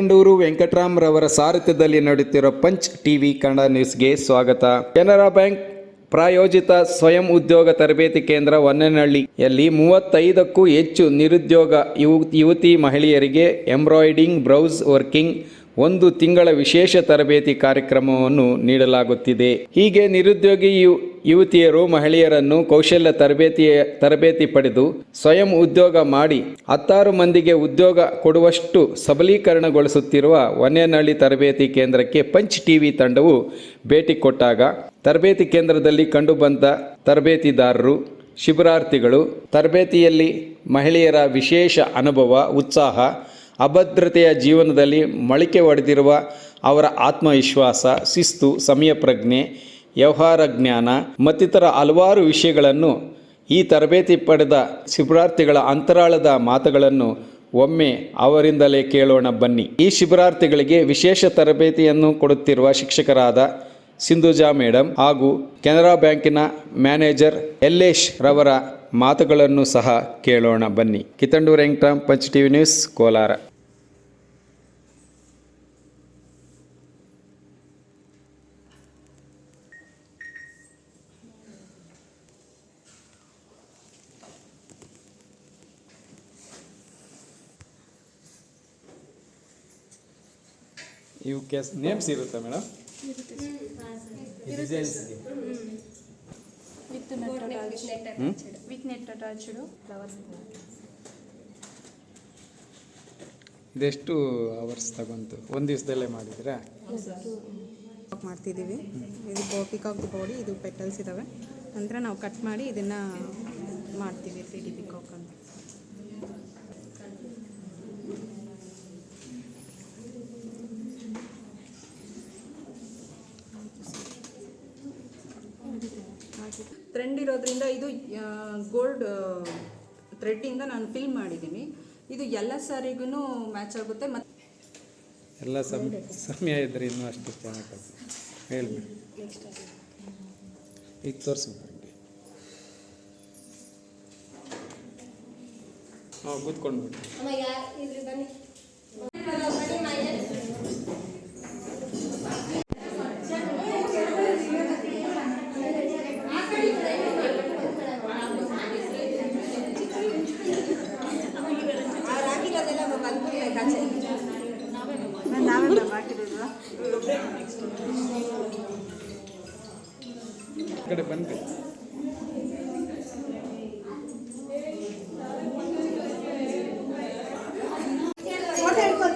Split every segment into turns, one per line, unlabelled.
ಕಿತ್ತಂಡೂರು ವೆಂಕಟರಾಮ್ರವರ ಸಾರಥ್ಯದಲ್ಲಿ ನಡೆಯುತ್ತಿರುವ punch TV Kannada ನ್ಯೂಸ್ಗೆ ಸ್ವಾಗತ. ಕೆನರಾ ಬ್ಯಾಂಕ್ ಪ್ರಾಯೋಜಿತ ಸ್ವಯಂ ಉದ್ಯೋಗ ತರಬೇತಿ ಕೇಂದ್ರ ಹೊನ್ನನಹಳ್ಳಿಯಲ್ಲಿ ಮೂವತ್ತೈದಕ್ಕೂ ಹೆಚ್ಚು ನಿರುದ್ಯೋಗ ಯುವ, ಯುವತಿ ಮಹಿಳೆಯರಿಗೆ ಎಂಬ್ರಾಯ್ಡಿಂಗ್, ಬ್ರೌಸ್ ವರ್ಕಿಂಗ್ ಒಂದು ತಿಂಗಳ ವಿಶೇಷ ತರಬೇತಿ ಕಾರ್ಯಕ್ರಮವನ್ನು ನೀಡಲಾಗುತ್ತಿದೆ. ಹೀಗೆ ನಿರುದ್ಯೋಗಿ ಯುವತಿಯರು ಮಹಿಳೆಯರನ್ನು ಕೌಶಲ್ಯ ತರಬೇತಿಯ, ತರಬೇತಿ ಪಡೆದು ಸ್ವಯಂ ಉದ್ಯೋಗ ಮಾಡಿ ಹತ್ತಾರು ಮಂದಿಗೆ ಉದ್ಯೋಗ ಕೊಡುವಷ್ಟು ಸಬಲೀಕರಣಗೊಳಿಸುತ್ತಿರುವ ಹೊನ್ನೇನಹಳ್ಳಿ ತರಬೇತಿ ಕೇಂದ್ರಕ್ಕೆ ಪಂಚ್ ಟಿವಿ ತಂಡವು ಭೇಟಿ ಕೊಟ್ಟಾಗ ತರಬೇತಿ ಕೇಂದ್ರದಲ್ಲಿ ಕಂಡುಬಂದ ತರಬೇತಿದಾರರು, ಶಿಬಿರಾರ್ಥಿಗಳು, ತರಬೇತಿಯಲ್ಲಿ ಮಹಿಳೆಯರ ವಿಶೇಷ ಅನುಭವ, ಉತ್ಸಾಹ ಅಭದ್ರತೆಯ ಜೀವನದಲ್ಲಿ ಮೊಳಕೆ ಒಡೆದಿರುವ ಅವರ ಆತ್ಮವಿಶ್ವಾಸ, ಶಿಸ್ತು ಸಮಯ ಪ್ರಜ್ಞೆ ವ್ಯವಹಾರ ಜ್ಞಾನ ಮತ್ತಿತರ ಹಲವಾರು ವಿಷಯಗಳನ್ನು ಈ ತರಬೇತಿ ಪಡೆದ ಶಿಬಿರಾರ್ಥಿಗಳ ಅಂತರಾಳದ ಮಾತುಗಳನ್ನು ಒಮ್ಮೆ ಅವರಿಂದಲೇ ಕೇಳೋಣ ಬನ್ನಿ. ಈ ಶಿಬಿರಾರ್ಥಿಗಳಿಗೆ ವಿಶೇಷ ತರಬೇತಿಯನ್ನು ಕೊಡುತ್ತಿರುವ ಶಿಕ್ಷಕರಾದ ಸಿಂಧುಜಾ ಮೇಡಮ್ ಹಾಗೂ ಕೆನರಾ ಬ್ಯಾಂಕಿನ ಮ್ಯಾನೇಜರ್ ಯಲ್ಲೇಶ್ ರವರ ಮಾತುಗಳನ್ನು ಸಹ ಕೇಳೋಣ ಬನ್ನಿ. Kittandur Venkataram Punch TV news, Kolar. ಇವಕ್ಕೆ ನೇಮ್ಸ್ ಇರುತ್ತೆ ಮೇಡಮ್? ಡಿಸೈನ್ಸ್
ವಿತ್ ನಟರಾಜ್ ನೆಟ್ ನಟರಾಜುಡು ಫ್ಲವರ್ಸ್
ಇದೆಷ್ಟು ಅವರ್ಸ್ ತಗೊಂತು? ಒಂದು ದಿವಸದಲ್ಲೇ ಮಾಡಿದ್ರಾ
ಮಾಡ್ತಿದ್ದೀವಿ. ಇದು ಪಿಕಾಕ್ ಬಾಡಿ ಇದು ಪೆಟಲ್ಸ್ ಇದ್ದಾವೆ ನಂತರ ನಾವು ಕಟ್ ಮಾಡಿ ಇದನ್ನು ಮಾಡ್ತೀವಿ ಡಿ ಪಿಕಾಕ್ ಅಂತ
ಟ್ರೆಂಡ್ ಇರೋದ್ರಿಂದ ಇದು ಗೋಲ್ಡ್ ಥ್ರೆಡ್ಡಿಂದ ನಾನು ಫಿಲ್ ಮಾಡಿದ್ದೀನಿ. ಇದು ಎಲ್ಲ ಸಾರಿಗೂ ಮ್ಯಾಚ್ ಆಗುತ್ತೆ ಮತ್ತು
ಎಲ್ಲ ಸಮ್ ಸಮಯ ಇದ್ದರೆ ಇನ್ನೂ ಅಷ್ಟು ಚೆನ್ನಾಗಿ ಹೇಳಿ ಈಗ ತೋರಿಸಿ. ಹಾಂ ಕೂತ್ಕೊಂಡು ಬಿಡಿ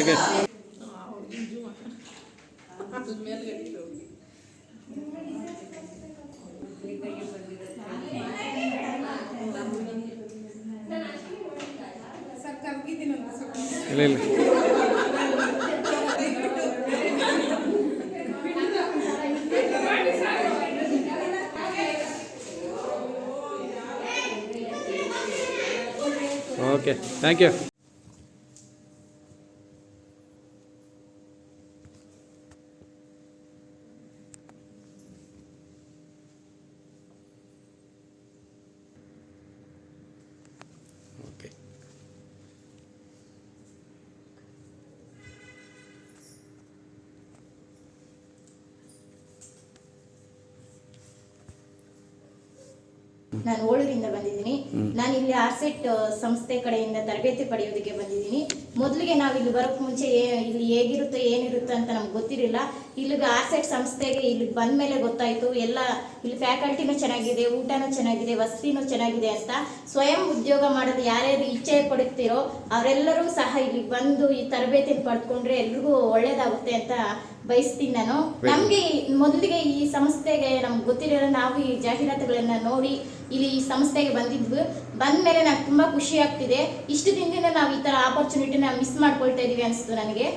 ಹೇಗೆ? ಇಲ್ಲ ಇಲ್ಲ. ಓಕೆ ಥ್ಯಾಂಕ್ ಯು
ನಾನು ಓಳೂರಿಂದ ಬಂದಿದ್ದೀನಿ. ನಾನು ಇಲ್ಲಿ ಆರ್ಸೆಟ್ ಸಂಸ್ಥೆ ಕಡೆಯಿಂದ ತರಬೇತಿ ಪಡೆಯೋದಕ್ಕೆ ಬಂದಿದ್ದೀನಿ. ಮೊದಲಿಗೆ ನಾವು ಇಲ್ಲಿ ಬರೋಕ್ ಮುಂಚೆ ಇಲ್ಲಿ ಹೇಗಿರುತ್ತೆ ಏನಿರುತ್ತೆ ಅಂತ ನಮ್ಗೆ ಗೊತ್ತಿರಲಿಲ್ಲ. ಇಲ್ಲಿಗೆ ಆರ್ಸೆಟ್ ಸಂಸ್ಥೆಗೆ ಇಲ್ಲಿ ಬಂದ ಮೇಲೆ ಗೊತ್ತಾಯ್ತು. ಎಲ್ಲ ಇಲ್ಲಿ ಫ್ಯಾಕಲ್ಟಿನೂ ಚೆನ್ನಾಗಿದೆ ಊಟನೂ ಚೆನ್ನಾಗಿದೆ ವಸತಿನೂ ಚೆನ್ನಾಗಿದೆ ಅಂತ. ಸ್ವಯಂ ಉದ್ಯೋಗ ಮಾಡೋದು ಯಾರ್ಯಾರು ಇಚ್ಛೆ ಪಡುತ್ತೀರೋ ಅವರೆಲ್ಲರೂ ಸಹ ಇಲ್ಲಿ ಬಂದು ಈ ತರಬೇತಿ ಪಡ್ಕೊಂಡ್ರೆ ಎಲ್ರಿಗೂ ಒಳ್ಳೇದಾಗುತ್ತೆ ಅಂತ ಬಯಸ್ತೀನಿ ನಾನು. ನಮಗೆ ಮೊದಲಿಗೆ ಈ ಸಂಸ್ಥೆಗೆ ನಮ್ಗೆ ಗೊತ್ತಿರೋ ನಾವು ಈ ಜಾಹೀರಾತುಗಳನ್ನ ನೋಡಿ ಇಲ್ಲಿ ಈ ಸಂಸ್ಥೆಗೆ ಬಂದಿದ್ವು. ಬಂದ ಮೇಲೆ ನಂಗೆ ತುಂಬಾ ಖುಷಿ ಆಗ್ತಿದೆ. ಇಷ್ಟು ದಿನದಿಂದ ನಾವು ಈ ತರ ಆಪರ್ಚುನಿಟಿನ ಮಿಸ್ ಮಾಡ್ಕೊಳ್ತಾ ಇದೀವಿ ಅನಿಸ್ತು ನನಗೆ.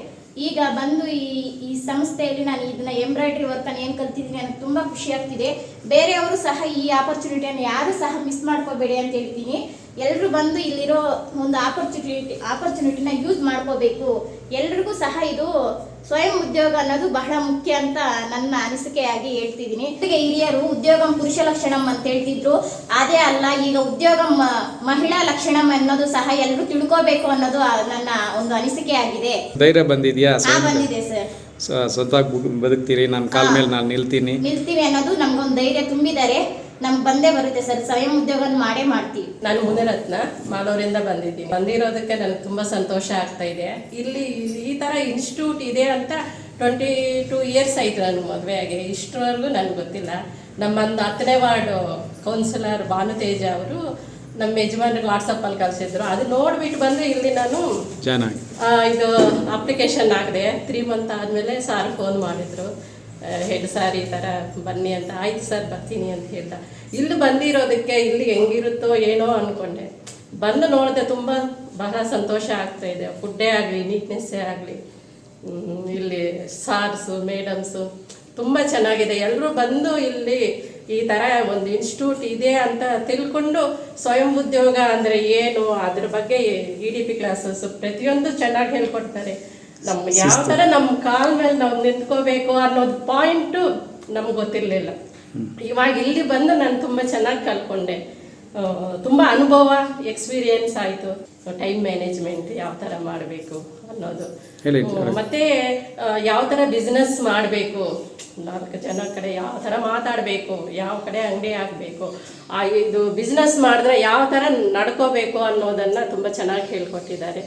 ಈಗ ಬಂದು ಈ ಈ ಸಂಸ್ಥೆಯಲ್ಲಿ ನಾನು ಇದನ್ನ ಎಂಬ್ರಾಯ್ಡ್ರಿ ವರ್ಕನ್ನು ಏನು ಕಲ್ತಿದ್ದೀನಿ ನನಗೆ ತುಂಬಾ ಖುಷಿ ಆಗ್ತಿದೆ. ಬೇರೆಯವರು ಸಹ ಈ ಆಪರ್ಚುನಿಟಿಯನ್ನು ಯಾರು ಸಹ ಮಿಸ್ ಮಾಡ್ಕೋಬೇಡಿ ಅಂತ ಹೇಳ್ತೀನಿ. ಎಲ್ಲರೂ ಬಂದು ಇಲ್ಲಿರೋ ಒಂದು ಆಪರ್ಚುನಿಟಿ ಆಪರ್ಚುನಿಟಿನ ಯೂಸ್ ಮಾಡ್ಕೋಬೇಕು. ಎಲ್ರಿಗೂ ಸಹ ಇದು ಸ್ವಯಂ ಉದ್ಯೋಗ ಅನ್ನೋದು ಬಹಳ ಮುಖ್ಯ ಅಂತ ನನ್ನ ಅನಿಸಿಕೆಯಾಗಿ ಹೇಳ್ತಿದ್ದೀನಿ. ಜೊತೆಗೆ ಹಿರಿಯರು ಉದ್ಯೋಗಂ ಪುರುಷ ಲಕ್ಷಣಂ ಅಂತ ಹೇಳ್ತಿದ್ರು. ಅದೇ ಅಲ್ಲ ಈಗ ಉದ್ಯೋಗ ಮಹಿಳಾ ಲಕ್ಷಣಂ ಅನ್ನೋದು ಸಹ ಎಲ್ಲರೂ ತಿಳ್ಕೋಬೇಕು ಅನ್ನೋದು ನನ್ನ ಒಂದು ಅನಿಸಿಕೆ ಆಗಿದೆ
ಧೈರ್ಯ ಬಂದಿದ್ಯಾ?
ಬಂದಿದೆ ಸರ್.
ಸ್ವಂತ ಬದುಕ್ತೀರಿ ನನ್ನ ಕಾಲ ಮೇಲೆ ನಾನು ನಿಲ್ತೀನಿ.
ನಿಲ್ತೀವಿ ಅನ್ನೋದು ನಮ್ಗೊಂದು ಧೈರ್ಯ ತುಂಬಿದ್ದಾರೆ ನಮ್ಗೆ ಬಂದೇ ಬರುತ್ತೆ ಸರ್. ಸ್ವಯಂ ಉದ್ಯೋಗ ಮಾಡೇ ಮಾಡ್ತೀವಿ.
ನಾನು ಮುನಿರತ್ನ ಮಾಲೂರಿಂದ ಬಂದಿದ್ದೀನಿ. ಬಂದಿರೋದಕ್ಕೆ ನನಗೆ ತುಂಬ ಸಂತೋಷ ಆಗ್ತಾ ಇದೆ. ಇಲ್ಲಿ ಈ ತರ ಇನ್ಸ್ಟಿಟ್ಯೂಟ್ ಇದೆ ಅಂತ ಟ್ವೆಂಟಿ ಟೂ ಇಯರ್ಸ್ ಆಯ್ತು ನಾನು ಮದುವೆಯಾಗಿ. ಆಗಿ ಇಷ್ಟರವರೆಗೂ ನನಗೆ ಗೊತ್ತಿಲ್ಲ. ನಮ್ಮ ಒಂದು ಹತ್ತನೇ ವಾರ್ಡ್ ಕೌನ್ಸಿಲರ್ ಭಾನುತೇಜ ಅವರು ನಮ್ಮ ಯಜಮಾನ್ರಿಗೆ ವಾಟ್ಸಪ್ಪಲ್ಲಿ ಕಳಿಸಿದ್ರು. ಅದು ನೋಡಿಬಿಟ್ಟು ಬಂದು ಇಲ್ಲಿ ನಾನು ಇದು ಅಪ್ಲಿಕೇಶನ್ ಹಾಕಿದೆ. ತ್ರೀ ಮಂತ್ ಆದಮೇಲೆ ಸಾರ್ ಫೋನ್ ಮಾಡಿದ್ರು. ಹೆಡ್ ಸಾರಿ, ಈ ಥರ ಬನ್ನಿ ಅಂತ. ಆಯ್ತು ಸರ್, ಬರ್ತೀನಿ ಅಂತ ಹೇಳ್ದ ಇಲ್ಲಿ ಬಂದಿರೋದಕ್ಕೆ ಇಲ್ಲಿ ಹೆಂಗಿರುತ್ತೋ ಏನೋ ಅಂದ್ಕೊಂಡೆ ಬಂದು ನೋಡಿದೆ ತುಂಬ ಬಹಳ ಸಂತೋಷ ಆಗ್ತಾ ಇದೆ. ಫುಡ್ಡೇ ಆಗಲಿ, ನೀಟ್ನೆಸ್ಸೇ ಆಗಲಿ. ಇಲ್ಲಿ ಸಾರ್ಸು, ಮೇಡಮ್ಸು, ತುಂಬ ಚೆನ್ನಾಗಿದೆ. ಎಲ್ಲರೂ ಬಂದು ಇಲ್ಲಿ ಈ ಥರ ಒಂದು ಇನ್ಸ್ಟಿಟ್ಯೂಟ್ ಇದೆ ಅಂತ ತಿಳ್ಕೊಂಡು ಸ್ವಯಂ ಉದ್ಯೋಗ ಅಂದರೆ ಏನು, ಅದ್ರ ಬಗ್ಗೆ ಇ ಡಿ ಪಿ ಕ್ಲಾಸಸ್ಸು ಪ್ರತಿಯೊಂದು ಚೆನ್ನಾಗಿ ಹೇಳ್ಕೊಡ್ತಾರೆ. ನಮ್ಮ ಯಾವ ಥರ ನಮ್ಮ ಕಾಲ್ ಮೇಲೆ ನಾವು ನಿಂತ್ಕೋಬೇಕು ಅನ್ನೋದು ಪಾಯಿಂಟು ನಮ್ಗೆ ಗೊತ್ತಿರಲಿಲ್ಲ. ಇವಾಗ ಇಲ್ಲಿ ಬಂದು ನಾನು ತುಂಬ ಚೆನ್ನಾಗಿ ಕಲ್ತ್ಕೊಂಡೆ. ತುಂಬಾ ಅನುಭವ ಎಕ್ಸ್ಪೀರಿಯನ್ಸ್ ಆಯಿತು. ಟೈಮ್ ಮ್ಯಾನೇಜ್ಮೆಂಟ್ ಯಾವ ಥರ ಮಾಡಬೇಕು ಅನ್ನೋದು. ಮತ್ತೆ ಯಾವ ಥರ ಬಿಸ್ನೆಸ್ ಮಾಡಬೇಕು? ನಾಲ್ಕು ಜನ ಕಡೆ ಯಾವ ಥರ ಮಾತಾಡಬೇಕು? ಯಾವ ಕಡೆ ಅಂಗಡಿ ಹಾಕಬೇಕು? ಆ ಇದು ಬಿಸ್ನೆಸ್ ಮಾಡಿದ್ರೆ ಯಾವ ಥರ ನಡ್ಕೋಬೇಕು ಅನ್ನೋದನ್ನು ತುಂಬ ಚೆನ್ನಾಗಿ ಹೇಳ್ಕೊಟ್ಟಿದ್ದಾರೆ.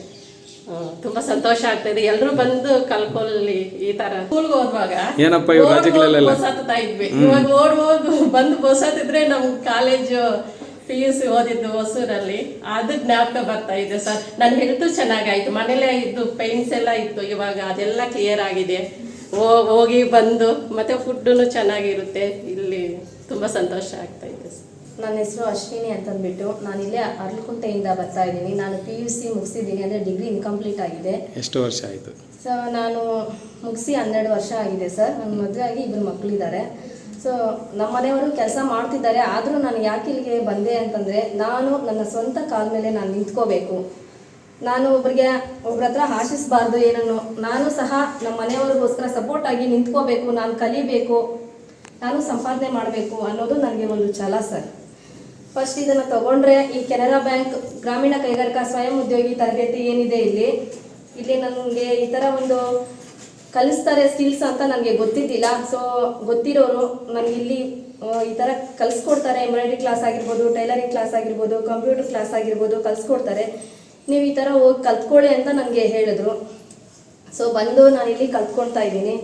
ತುಂಬ ಸಂತೋಷ ಆಗ್ತಾಯಿದೆ ಎಲ್ಲರೂ ಬಂದು ಕಲ್ಕೊಳ್ಳಿ ಈ ತರ. ಸ್ಕೂಲ್ಗೆ ಹೋಗುವಾಗ
ಏನಪ್ಪ?
ಬಸ್ ಇದ್ವಿ. ಇವಾಗ ಓಡ್ ಹೋಗು ಬಂದು ಬಸ್ ನಮ್ ಕಾಲೇಜು ಪಿ ಯು ಸಿ ಓದಿದ್ದು ಹೊಸೂರಲ್ಲಿ. ಅದು ಜ್ಞಾಪಕ ಬರ್ತಾ ಇದೆ ಸರ್. ನನ್ನ ಹೆಲ್ತು ಚೆನ್ನಾಗಾಯ್ತು. ಮನೇಲೆ ಇದ್ದು ಪೈನ್ಸ್ ಎಲ್ಲ ಇತ್ತು ಇವಾಗ. ಅದೆಲ್ಲ ಕ್ಲಿಯರ್ ಆಗಿದೆ. ಹೋಗಿ ಬಂದು ಮತ್ತೆ ಫುಡ್ಡು ಚೆನ್ನಾಗಿರುತ್ತೆ. ಇಲ್ಲಿ ತುಂಬಾ ಸಂತೋಷ ಆಗ್ತಾ ಇದೆ ಸರ್.
ನನ್ನ ಹೆಸರು ಅಶ್ವಿನಿ ಅಂತಂದ್ಬಿಟ್ಟು ನಾನು ಇಲ್ಲೇ ಅರ್ಲಕುಂಟೆಯಿಂದ ಬರ್ತಾ ಇದ್ದೀನಿ. ನಾನು ಪಿ ಯು ಸಿ ಮುಗಿಸಿದ್ದೀನಿ ಅಂದರೆ ಡಿಗ್ರಿ ಇನ್ಕಂಪ್ಲೀಟ್ ಆಗಿದೆ.
ಎಷ್ಟು ವರ್ಷ ಆಯಿತು?
ಸೊ ನಾನು ಮುಗಿಸಿ ಹನ್ನೆರಡು ವರ್ಷ ಆಗಿದೆ ಸರ್. ನನ್ನ ಮದುವೆ ಆಗಿ ಇಬ್ಬರು ಮಕ್ಕಳಿದ್ದಾರೆ ಸೊ ನಮ್ಮ ಮನೆಯವರು ಕೆಲಸ ಮಾಡ್ತಿದ್ದಾರೆ. ಆದರೂ ನಾನು ಯಾಕೆ ಇಲ್ಲಿಗೆ ಬಂದೆ ಅಂತಂದರೆ ನಾನು ನನ್ನ ಸ್ವಂತ ಕಾಲ ಮೇಲೆ ನಾನು ನಿಂತ್ಕೋಬೇಕು. ನಾನು ಒಬ್ರಿಗೆ ಒಬ್ರ ಹತ್ರ ಆಶಿಸ್ಬಾರ್ದು ಏನನ್ನು. ನಾನು ಸಹ ನಮ್ಮ ಮನೆಯವ್ರಿಗೋಸ್ಕರ ಸಪೋರ್ಟ್ ಆಗಿ ನಿಂತ್ಕೋಬೇಕು. ನಾನು ಕಲಿಬೇಕು. ನಾನು ಸಂಪಾದನೆ ಮಾಡಬೇಕು ಅನ್ನೋದು ನನಗೆ ಒಂದು ಛಲ ಸರ್. ಫಸ್ಟ್ ಇದನ್ನು ತಗೊಂಡ್ರೆ ಈ ಕೆನರಾ ಬ್ಯಾಂಕ್ ಗ್ರಾಮೀಣ ಕೈಗಾರಿಕಾ ಸ್ವಯಂ ಉದ್ಯೋಗಿ ತರಬೇತಿ ಏನಿದೆ ಇಲ್ಲಿ? ಇಲ್ಲಿ ನನಗೆ ಈ ಥರ ಒಂದು ಕಲಿಸ್ತಾರೆ ಸ್ಕಿಲ್ಸ್ ಅಂತ ನನಗೆ ಗೊತ್ತಿದ್ದಿಲ್ಲ. ಸೊ ಗೊತ್ತಿರೋರು ನನಗೆ ಇಲ್ಲಿ ಈ ಥರ ಕಲಿಸ್ಕೊಡ್ತಾರೆ. ಎಂಬ್ರಾಯ್ಡ್ರಿ ಕ್ಲಾಸ್ ಆಗಿರ್ಬೋದು ಟೈಲರಿಂಗ್ ಕ್ಲಾಸ್ ಆಗಿರ್ಬೋದು ಕಂಪ್ಯೂಟರ್ ಕ್ಲಾಸ್ ಆಗಿರ್ಬೋದು ಕಲಿಸ್ಕೊಡ್ತಾರೆ. ನೀವು ಈ ಥರ ಹೋಗಿ ಕಲ್ತ್ಕೊಳ್ಳಿ ಅಂತ ನನಗೆ ಹೇಳಿದ್ರು. ಸೊ ಬಂದು ನಾನು ಇಲ್ಲಿ ಕಲ್ತ್ಕೊಳ್ತಾ ಇದ್ದೀನಿ.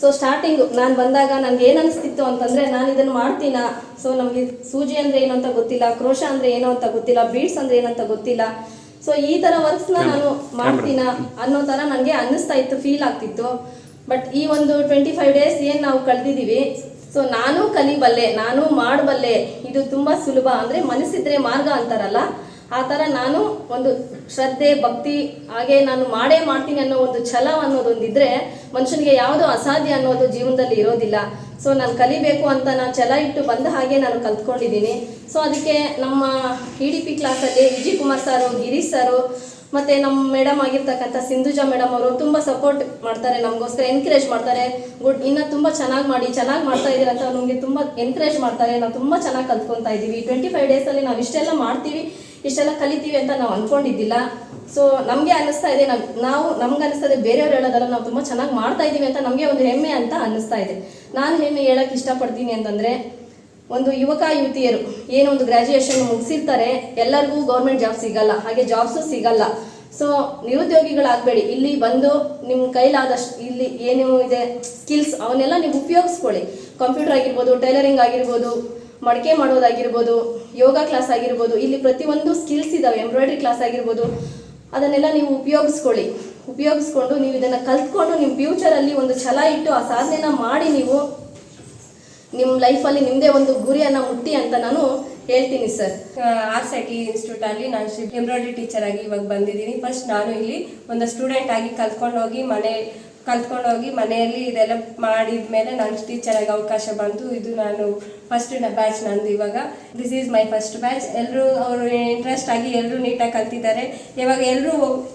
ಸೊ ಸ್ಟಾರ್ಟಿಂಗು ನಾನು ಬಂದಾಗ ನನಗೆ ಏನು ಅನಿಸ್ತಿತ್ತು ಅಂತಂದರೆ ನಾನು ಇದನ್ನು ಮಾಡ್ತೀನಾ? ಸೊ ನಮಗೆ ಸೂಜಿ ಅಂದರೆ ಏನು ಅಂತ ಗೊತ್ತಿಲ್ಲ ಕ್ರೋಶ ಅಂದರೆ ಏನು ಅಂತ ಗೊತ್ತಿಲ್ಲ ಬೀಡ್ಸ್ ಅಂದರೆ ಏನಂತ ಗೊತ್ತಿಲ್ಲ. ಸೊ ಈ ಥರ ವರ್ಕ್ಸ್ನ ನಾನು ಮಾಡ್ತೀನಾ ಅನ್ನೋ ಥರ ನನಗೆ ಅನ್ನಿಸ್ತಾ ಇತ್ತು ಫೀಲ್ ಆಗ್ತಿತ್ತು. ಬಟ್ ಈ ಒಂದು ಟ್ವೆಂಟಿ ಫೈವ್ ಡೇಸ್ ಏನು ನಾವು ಕಳೆದಿದ್ದೀವಿ ಸೊ ನಾನು ಕಲಿಬಲ್ಲೆ ನಾನು ಮಾಡಬಲ್ಲೆ. ಇದು ತುಂಬ ಸುಲಭ ಅಂದರೆ ಮನಸ್ಸಿದ್ರೆ ಮಾರ್ಗ ಅಂತಾರಲ್ಲ ಆ ಥರ ನಾನು ಒಂದು ಶ್ರದ್ಧೆ, ಭಕ್ತಿ, ಹಾಗೆ ನಾನು ಮಾಡೇ ಮಾಡ್ತೀನಿ ಅನ್ನೋ ಒಂದು ಛಲ ಅನ್ನೋದೊಂದಿದ್ರೆ ಮನುಷ್ಯನಿಗೆ ಯಾವುದು ಅಸಾಧ್ಯ ಅನ್ನೋದು ಜೀವನದಲ್ಲಿ ಇರೋದಿಲ್ಲ. ಸೊ ನಾನು ಕಲಿಬೇಕು ಅಂತ ನಾನು ಛಲ ಇಟ್ಟು ಬಂದ ಹಾಗೆ ನಾನು ಕಲ್ತ್ಕೊಂಡಿದ್ದೀನಿ. ಸೊ ಅದಕ್ಕೆ ನಮ್ಮ ಇ ಡಿ ಪಿ ಕ್ಲಾಸಲ್ಲಿ ವಿಜಯ್ ಕುಮಾರ್ ಸಾರು ಗಿರೀಶ್ ಸಾರು ಮತ್ತು ನಮ್ಮ ಮೇಡಮ್ ಆಗಿರ್ತಕ್ಕಂಥ ಸಿಂಧುಜಾ ಮೇಡಮ್ ಅವರು ತುಂಬ ಸಪೋರ್ಟ್ ಮಾಡ್ತಾರೆ, ನಮಗೋಸ್ಕರ ಎನ್ಕರೇಜ್ ಮಾಡ್ತಾರೆ. ಗುಡ್ ಇನ್ನೂ ತುಂಬ ಚೆನ್ನಾಗಿ ಮಾಡಿ, ಚೆನ್ನಾಗಿ ಮಾಡ್ತಾ ಇದ್ದೀರ ಅಂತ ನಮಗೆ ತುಂಬ ಎನ್ಕರೇಜ್ ಮಾಡ್ತಾರೆ. ನಾವು ತುಂಬ ಚೆನ್ನಾಗಿ ಕಲ್ತ್ಕೊತಾ ಇದ್ದೀವಿ ಟ್ವೆಂಟಿ ಫೈವ್ ಡೇಸಲ್ಲಿ ನಾವು ಇಷ್ಟೆಲ್ಲ ಮಾಡ್ತೀವಿ. ಇಷ್ಟೆಲ್ಲ ಕಲಿತೀವಿ ಅಂತ ನಾವು ಅಂದ್ಕೊಂಡಿದ್ದಿಲ್ಲ ಸೊ ನಮಗೆ ಅನ್ನಿಸ್ತಾ ಇದೆ ನಾವು, ನಮ್ಗೆ ಅನ್ನಿಸ್ತಾ ಇದೆ, ಬೇರೆಯವ್ರು ಹೇಳೋದಲ್ಲ ನಾವು ತುಂಬ ಚೆನ್ನಾಗಿ ಮಾಡ್ತಾ ಇದ್ದೀವಿ ಅಂತ ನಮಗೆ ಒಂದು ಹೆಮ್ಮೆ ಅಂತ ಅನ್ನಿಸ್ತಾ ಇದೆ. ನಾನು ಹೆಮ್ಮೆ ಹೇಳಕ್ಕೆ ಇಷ್ಟಪಡ್ತೀನಿ ಅಂತಂದರೆ, ಒಂದು ಯುವಕ, ಯುವತಿಯರು ಏನು ಒಂದು ಗ್ರ್ಯಾಜುಯೇಷನ್ ಮುಗಿಸಿರ್ತಾರೆ, ಎಲ್ಲರಿಗೂ ಗೌರ್ಮೆಂಟ್ ಜಾಬ್ ಸಿಗಲ್ಲ, ಹಾಗೆ ಜಾಬ್ಸು ಸಿಗಲ್ಲ. ಸೊ ನಿರುದ್ಯೋಗಿಗಳಾಗಬೇಡಿ, ಇಲ್ಲಿ ಬಂದು ನಿಮ್ಮ ಕೈಲಾದಷ್ಟು, ಇಲ್ಲಿ ಏನು ಇದೆ ಸ್ಕಿಲ್ಸ್ ಅವನ್ನೆಲ್ಲ ನೀವು ಉಪಯೋಗಿಸ್ಕೊಳ್ಳಿ. ಕಂಪ್ಯೂಟರ್ ಆಗಿರ್ಬೋದು ಟೈಲರಿಂಗ್ ಆಗಿರ್ಬೋದು ಮಡಿಕೆ ಮಾಡೋದಾಗಿರ್ಬೋದು ಯೋಗ ಕ್ಲಾಸ್ ಆಗಿರ್ಬೋದು, ಇಲ್ಲಿ ಪ್ರತಿಯೊಂದು ಸ್ಕಿಲ್ಸ್ ಇದ್ದಾವೆ ಎಂಬ್ರಾಯ್ಡ್ರಿ ಕ್ಲಾಸ್ ಆಗಿರ್ಬೋದು, ಅದನ್ನೆಲ್ಲ ನೀವು ಉಪಯೋಗಿಸ್ಕೊಳ್ಳಿ. ಉಪಯೋಗಿಸ್ಕೊಂಡು ನೀವು ಇದನ್ನು ಕಲ್ತ್ಕೊಂಡು ನಿಮ್ಮ ಫ್ಯೂಚರಲ್ಲಿ ಒಂದು ಛಲ ಇಟ್ಟು ಆ ಸಾಧನೆನ ಮಾಡಿ ನೀವು ನಿಮ್ಮ ಲೈಫಲ್ಲಿ ನಿಮ್ಮದೇ ಒಂದು ಗುರಿಯನ್ನು ಮುಟ್ಟಿ ಅಂತ ನಾನು
ಹೇಳ್ತೀನಿ ಸರ್ ಆರ್ಸ್ ಐ ಟಿ ಇನ್ಸ್ಟಿಟ್ಯೂಟಲ್ಲಿ ನಾನು ಎಂಬ್ರಾಯ್ಡ್ರಿ ಟೀಚರ್ ಆಗಿ ಇವಾಗ ಬಂದಿದ್ದೀನಿ. ಫಸ್ಟ್ ನಾನು ಇಲ್ಲಿ ಒಂದು ಸ್ಟೂಡೆಂಟ್ ಆಗಿ ಕಲ್ತ್ಕೊಂಡು ಹೋಗಿ ಮನೆ ಕಲ್ತ್ಕೊಂಡು ಹೋಗಿ ಮನೆಯಲ್ಲಿ ಇದೆಲ್ಲ ಮಾಡಿದ ಮೇಲೆ ನಾನು ಟೀಚರ್ ಆಗಿ ಅವಕಾಶ ಬಂತು ಇದು ನಾನು ಫಸ್ಟ್ ಬ್ಯಾಚ್ ನಂದು ಇವಾಗ. This is my first batch ಎಲ್ಲರೂ ಅವರು ಇಂಟ್ರೆಸ್ಟ್ ಆಗಿ ಎಲ್ಲರೂ ನೀಟಾಗಿ ಕಲ್ತಿದ್ದಾರೆ. ಇವಾಗ ಎಲ್ಲರೂ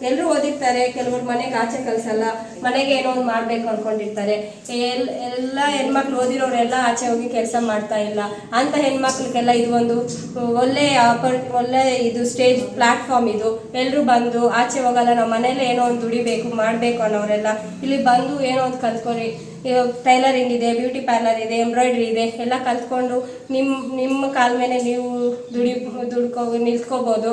ಎಲ್ಲರೂ ಓದಿರ್ತಾರೆ ಕೆಲವರು ಮನೆಗೆ ಆಚೆ ಕಲ್ಸಲ್ಲ ಮನೆಗೆ ಏನೋ ಒಂದು ಮಾಡಬೇಕು ಅನ್ಕೊಂಡಿರ್ತಾರೆ. ಎಲ್, ಎಲ್ಲ ಹೆಣ್ಮಕ್ಳು ಓದಿರೋರೆಲ್ಲ ಆಚೆ ಹೋಗಿ ಕೆಲಸ ಮಾಡ್ತಾ ಇಲ್ಲ. ಅಂತ ಹೆಣ್ಮಕ್ಳಿಗೆಲ್ಲ ಇದು ಒಂದು ಒಳ್ಳೆ ಒಳ್ಳೆ ಇದು ಸ್ಟೇಜ್ ಪ್ಲಾಟ್ಫಾರ್ಮ್ ಇದು. ಎಲ್ಲರೂ ಬಂದು ಆಚೆ ಹೋಗಲ್ಲ, ನಾವು ಮನೇಲೆ ಏನೋ ಒಂದು ದುಡಿಬೇಕು, ಮಾಡಬೇಕು ಅನ್ನೋರೆಲ್ಲ ಇಲ್ಲಿ ಬಂದು ಏನೋ ಒಂದು ಕಲ್ತ್ಕೊರಿ. ಟೈಲರಿಂಗ್ ಇದೆ, ಬ್ಯೂಟಿ ಪಾರ್ಲರ್ ಇದೆ, ಎಂಬ್ರಾಯ್ಡ್ರಿ ಇದೆ, ಎಲ್ಲ ಕಲ್ತ್ಕೊಂಡು ನಿಮ್ಮ ನಿಮ್ಮ ಕಾಲ ಮೇಲೆ ನೀವು ದುಡಿ, ದುಡ್ಕೋ, ನಿಲ್ತ್ಕೋಬೋದು.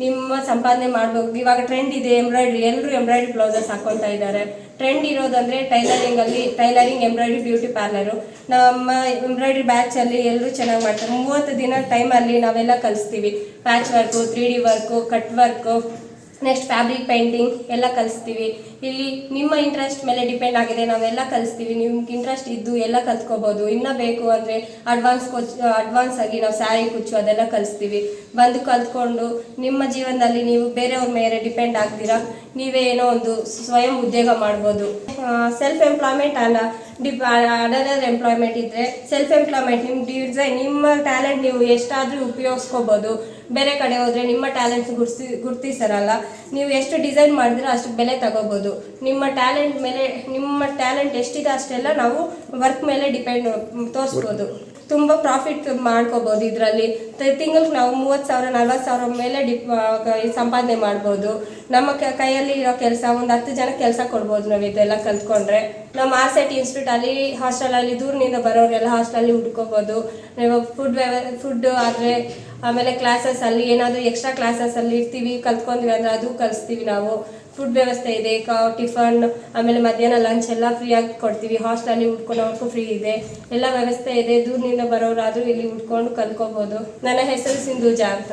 ನಿಮ್ಮ ಸಂಪಾದನೆ ಮಾಡ್ಬೇಕು. ಇವಾಗ ಟ್ರೆಂಡ್ ಇದೆ ಎಂಬ್ರಾಯ್ಡ್ರಿ ಎಲ್ಲರೂ ಎಂಬ್ರಾಯ್ಡ್ರಿ ಬ್ಲೌಸಸ್ ಹಾಕೊತಾ ಇದ್ದಾರೆ. ಟ್ರೆಂಡ್ ಇರೋದಂದ್ರೆ ಟೈಲರಿಂಗ್ ಅಲ್ಲಿ ಟೈಲರಿಂಗ್ ಎಂಬ್ರಾಯ್ಡ್ರಿ ಬ್ಯೂಟಿ ಪಾರ್ಲರು ನಮ್ಮ ಎಂಬ್ರಾಯ್ಡ್ರಿ ಬ್ಯಾಚಲ್ಲಿ ಎಲ್ಲರೂ ಚೆನ್ನಾಗಿ ಮಾಡ್ತಾರೆ. ಮೂವತ್ತು ದಿನ ಟೈಮಲ್ಲಿ ನಾವೆಲ್ಲ ಕಲಿಸ್ತೀವಿ. Patch work three D work cut work next fabric painting ಎಲ್ಲ ಕಲಿಸ್ತೀವಿ. ಇಲ್ಲಿ ನಿಮ್ಮ ಇಂಟ್ರೆಸ್ಟ್ ಮೇಲೆ ಡಿಪೆಂಡ್ ಆಗಿದೆ, ನಾವೆಲ್ಲ ಕಲಿಸ್ತೀವಿ. ನಿಮ್ಗೆ ಇಂಟ್ರೆಸ್ಟ್ ಇದ್ದು ಎಲ್ಲ ಕಲ್ತ್ಕೋಬೋದು. ಇನ್ನೂ ಬೇಕು ಅಂದರೆ ಅಡ್ವಾನ್ಸ್ ಕೋಚ್ ಅಡ್ವಾನ್ಸ್ ಆಗಿ ನಾವು ಸ್ಯಾರಿ ಕುಚ್ಚು ಅದೆಲ್ಲ ಕಲಿಸ್ತೀವಿ. ಬಂದು ಕಲ್ತ್ಕೊಂಡು ನಿಮ್ಮ ಜೀವನದಲ್ಲಿ ನೀವು ಬೇರೆಯವ್ರ ಮೇಲೆ ಡಿಪೆಂಡ್ ಆಗ್ತೀರಾ? ನೀವೇ ಏನೋ ಒಂದು ಸ್ವಯಂ ಉದ್ಯೋಗ ಮಾಡ್ಬೋದು. ಸೆಲ್ಫ್ ಎಂಪ್ಲಾಯ್ಮೆಂಟ್ ಅಲ್ಲ ಡಿಪ್ ಅಡರ್ ಎಂಪ್ಲಾಯ್ಮೆಂಟ್ ಇದ್ದರೆ ಸೆಲ್ಫ್ ಎಂಪ್ಲಾಯ್ಮೆಂಟ್ ನಿಮ್ಮ ಡಿಸೈನ್ ನಿಮ್ಮ ಟ್ಯಾಲೆಂಟ್ ನೀವು ಎಷ್ಟಾದರೂ ಉಪಯೋಗಿಸ್ಕೋಬೋದು. ಬೇರೆ ಕಡೆ ಹೋದರೆ ನಿಮ್ಮ ಟ್ಯಾಲೆಂಟ್ಸ್ ಗುರ್ಸಿ ಗುರ್ತಿಸರಲ್ಲ. ನೀವು ಎಷ್ಟು ಡಿಸೈನ್ ಮಾಡಿದ್ರೆ ಅಷ್ಟು ಬೆಲೆ ತಗೋಬೋದು. ನಿಮ್ಮ ಟ್ಯಾಲೆಂಟ್ ಮೇಲೆ, ನಿಮ್ಮ ಟ್ಯಾಲೆಂಟ್ ಎಷ್ಟಿದೆ ಅಷ್ಟೆಲ್ಲ ನಾವು ವರ್ಕ್ ಮೇಲೆ ಡಿಪೆಂಡ್ ತೋರಿಸ್ಬೋದು. ತುಂಬ ಪ್ರಾಫಿಟ್ ಮಾಡ್ಕೋಬೋದು. ಇದರಲ್ಲಿ ತಿಂಗಳಿಗೆ ನಾವು ಮೂವತ್ತು ಸಾವಿರ, ನಲ್ವತ್ತು ಸಾವಿರ ಮೇಲೆ ಡಿಪ್ ಸಂಪಾದನೆ ಮಾಡ್ಬೋದು. ನಮ್ಮ ಕೈಯಲ್ಲಿ ಇರೋ ಕೆಲಸ, ಒಂದು ಹತ್ತು ಜನ ಕೆಲಸ ಕೊಡ್ಬೋದು ನಾವು ಇದೆಲ್ಲ ಕಲ್ತ್ಕೊಂಡ್ರೆ. ನಮ್ಮ ಆರ್ ಸೆಟ್ ಇನ್ಸ್ಟಿಟ್ಯೂಟಲ್ಲಿ ಹಾಸ್ಟೆಲಲ್ಲಿ ದೂರದಿಂದ ಬರೋರೆಲ್ಲ ಹಾಸ್ಟೆಲಲ್ಲಿ ಹುಡ್ಕೋಬೋದು. ಫುಡ್ ವ್ಯವ ಫುಡ್ ಆದರೆ ಆಮೇಲೆ ಕ್ಲಾಸಸ್ ಅಲ್ಲಿ ಏನಾದರೂ ಎಕ್ಸ್ಟ್ರಾ ಕ್ಲಾಸಸ್ ಅಲ್ಲಿ ಇರ್ತೀವಿ, ಕಲ್ತ್ಕೊಂಡ್ವಿ ಅಂದರೆ ಅದು ಕಲಿಸ್ತೀವಿ ನಾವು. ಫುಡ್ ವ್ಯವಸ್ಥೆ ಇದೆ ಟಿಫನ್, ಆಮೇಲೆ ಮಧ್ಯಾಹ್ನ ಲಂಚ್ ಎಲ್ಲ ಫ್ರೀಯಾಗಿ ಕೊಡ್ತೀವಿ. ಹಾಸ್ಟೆಲಲ್ಲಿ ಉಳ್ಕೊಳೋರ್ಗೂ ಫ್ರೀ ಇದೆ. ಎಲ್ಲ ವ್ಯವಸ್ಥೆ ಇದೆ. ದೂರದಿಂದ ಬರೋರಾದರೂ ಇಲ್ಲಿ ಉಟ್ಕೊಂಡು ಕಲ್ತ್ಕೋಬೋದು. ನನ್ನ ಹೆಸರು ಸಿಂಧೂಜಾ ಅಂತ.